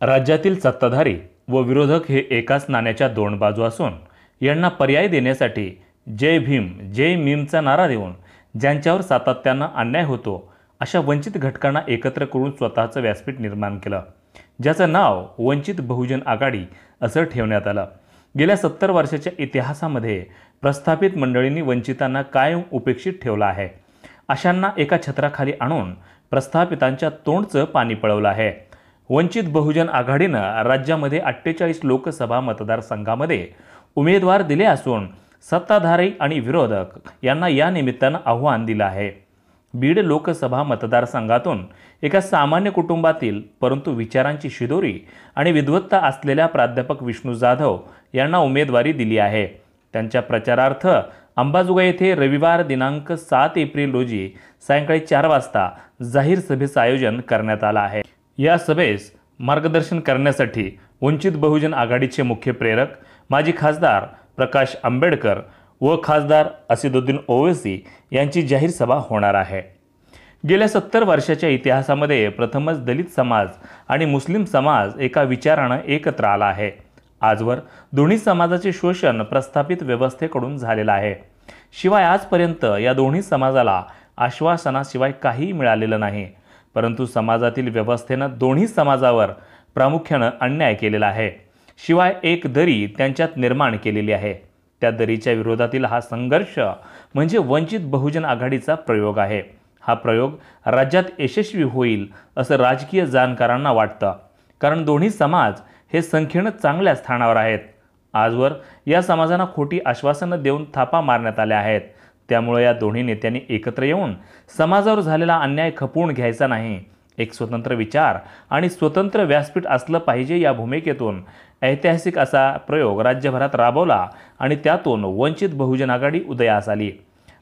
राज्यातील सत्ताधारी व विरोधक हे एकाच नाण्याच्या दोन बाजू असून यांना पर्याय देण्यासाठी जय भीम जय मीमचा नारा देऊन ज्यांच्यावर सातत्यानं अन्याय होतो अशा वंचित घटकांना एकत्र करून स्वतःचं व्यासपीठ निर्माण केलं ज्याचं नाव वंचित बहुजन आघाडी असं ठेवण्यात आलं. गेल्या सत्तर वर्षाच्या इतिहासामध्ये प्रस्थापित मंडळींनी वंचितांना कायम उपेक्षित ठेवलं आहे. अशांना एका छत्राखाली आणून प्रस्थापितांच्या तोंडचं पाणी पळवलं आहे. वंचित बहुजन आघाडीनं राज्यामध्ये अठ्ठेचाळीस लोकसभा मतदारसंघामध्ये उमेदवार दिले असून सत्ताधारी आणि विरोधक यांना या निमित्तानं आव्हान दिलं आहे. बीड लोकसभा मतदारसंघातून एका सामान्य कुटुंबातील परंतु विचारांची शिदोरी आणि विद्वत्ता असलेल्या प्राध्यापक विष्णू जाधव यांना उमेदवारी दिली आहे. त्यांच्या प्रचारार्थ अंबाजोगाई येथे रविवार दिनांक सात एप्रिल रोजी सायंकाळी चार वाजता जाहीर सभेचं आयोजन करण्यात आलं आहे. या सभेस मार्गदर्शन करण्यासाठी वंचित बहुजन आघाडीचे मुख्य प्रेरक माजी खासदार प्रकाश आंबेडकर व खासदार असिदुद्दीन ओवेसी यांची जाहीर सभा होणार आहे. गेल्या सत्तर वर्षाच्या इतिहासामध्ये प्रथमच दलित समाज आणि मुस्लिम समाज एका विचारानं एकत्र आला आहे. आजवर दोन्ही समाजाचे शोषण प्रस्थापित व्यवस्थेकडून झालेलं आहे. शिवाय आजपर्यंत या दोन्ही समाजाला आश्वासनाशिवाय काहीही मिळालेलं नाही. परंतु समाजातील व्यवस्थेनं दोन्ही समाजावर प्रामुख्यानं अन्याय केलेला आहे. शिवाय एक दरी त्यांच्यात निर्माण केलेली आहे. त्या दरीच्या विरोधातील हा संघर्ष म्हणजे वंचित बहुजन आघाडीचा प्रयोग आहे. हा प्रयोग राज्यात यशस्वी होईल असं राजकीय जाणकारांना वाटतं. कारण दोन्ही समाज हे संख्येनं चांगल्या स्थानावर आहेत. आजवर या समाजांना खोटी आश्वासनं देऊन थापा मारण्यात आल्या आहेत. त्यामुळे या दोन्ही नेत्यांनी एकत्र येऊन समाजावर झालेला अन्याय खपवून घ्यायचा नाही. एक स्वतंत्र विचार आणि स्वतंत्र व्यासपीठ असलं पाहिजे या भूमिकेतून ऐतिहासिक असा प्रयोग राज्यभरात राबवला आणि त्यातून वंचित बहुजन आघाडी उदयास आली.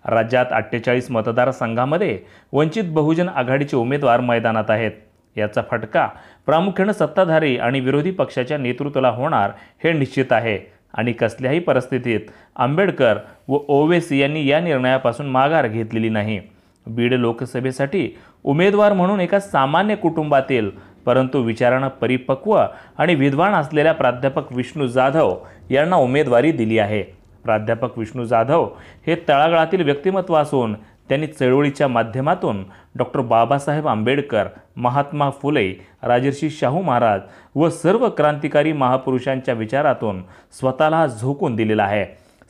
राज्यात अठ्ठेचाळीस मतदारसंघामध्ये वंचित बहुजन आघाडीचे उमेदवार मैदानात आहेत. याचा फटका प्रामुख्यानं सत्ताधारी आणि विरोधी पक्षाच्या नेतृत्वाला होणार हे निश्चित आहे. आणि कसल्याही परिस्थितीत आंबेडकर व ओवेसी यांनी या निर्णयापासून माघार घेतलेली नाही. बीड लोकसभेसाठी उमेदवार म्हणून एका सामान्य कुटुंबातील परंतु विचारानं परिपक्व आणि विद्वान असलेल्या प्राध्यापक विष्णू जाधव यांना उमेदवारी दिली आहे. प्राध्यापक विष्णू जाधव हे तळागाळातील व्यक्तिमत्व असून त्यांनी चळवळीच्या माध्यमातून डॉक्टर बाबासाहेब आंबेडकर महात्मा फुले राजर्षी शाहू महाराज व सर्व क्रांतिकारी महापुरुषांच्या विचारातून स्वतःला झोकून दिलेला आहे.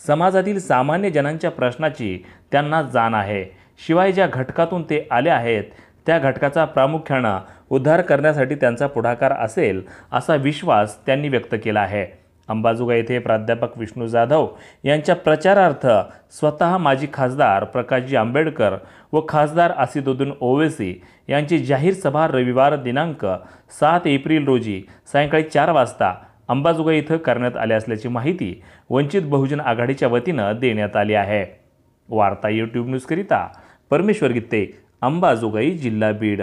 समाजातील सामान्य जनांच्या प्रश्नाची त्यांना जाण आहे. शिवाय ज्या घटकातून ते आले आहेत त्या घटकाचा प्रामुख्यानं उद्धार करण्यासाठी त्यांचा पुढाकार असेल असा विश्वास त्यांनी व्यक्त केला आहे. अंबाजोगाई येथे प्राध्यापक विष्णू जाधव यांच्या प्रचारार्थ स्वतः माजी खासदार प्रकाशजी आंबेडकर व खासदार आसिदुद्दीन ओवेसी यांची जाहीर सभा रविवार दिनांक सात एप्रिल रोजी सायंकाळी चार वाजता अंबाजोगाई इथं करण्यात आली असल्याची माहिती वंचित बहुजन आघाडीच्या वतीनं देण्यात आली आहे. वार्ता यूट्यूब न्यूजकरिता परमेश्वर गित्ते अंबाजोगाई जिल्हा बीड.